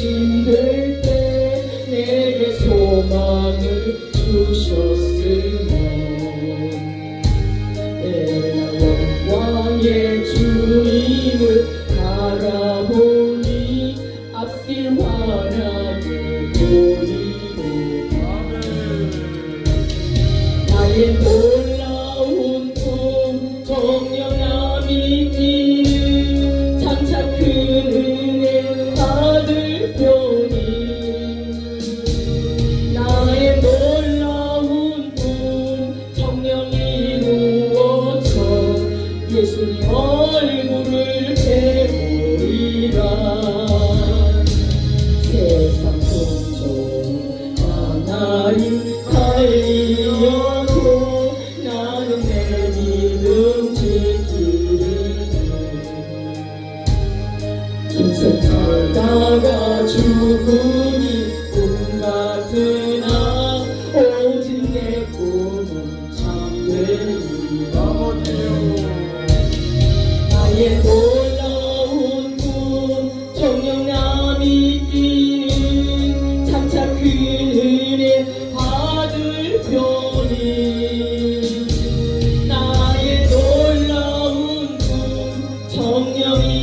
낙심될 때 내게 소망을 주셨으면. 내가 영광의 주님을 바라보니 앞길 환하게 보이고 나의 얼굴을 배우리라. 세상 종종 하나님 달리어도 나는 내 믿음 지키리니 인생 살다가 죽으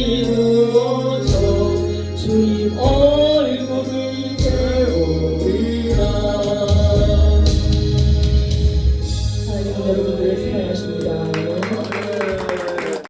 비우어져 주님 얼굴을 깨우리라. 여러분들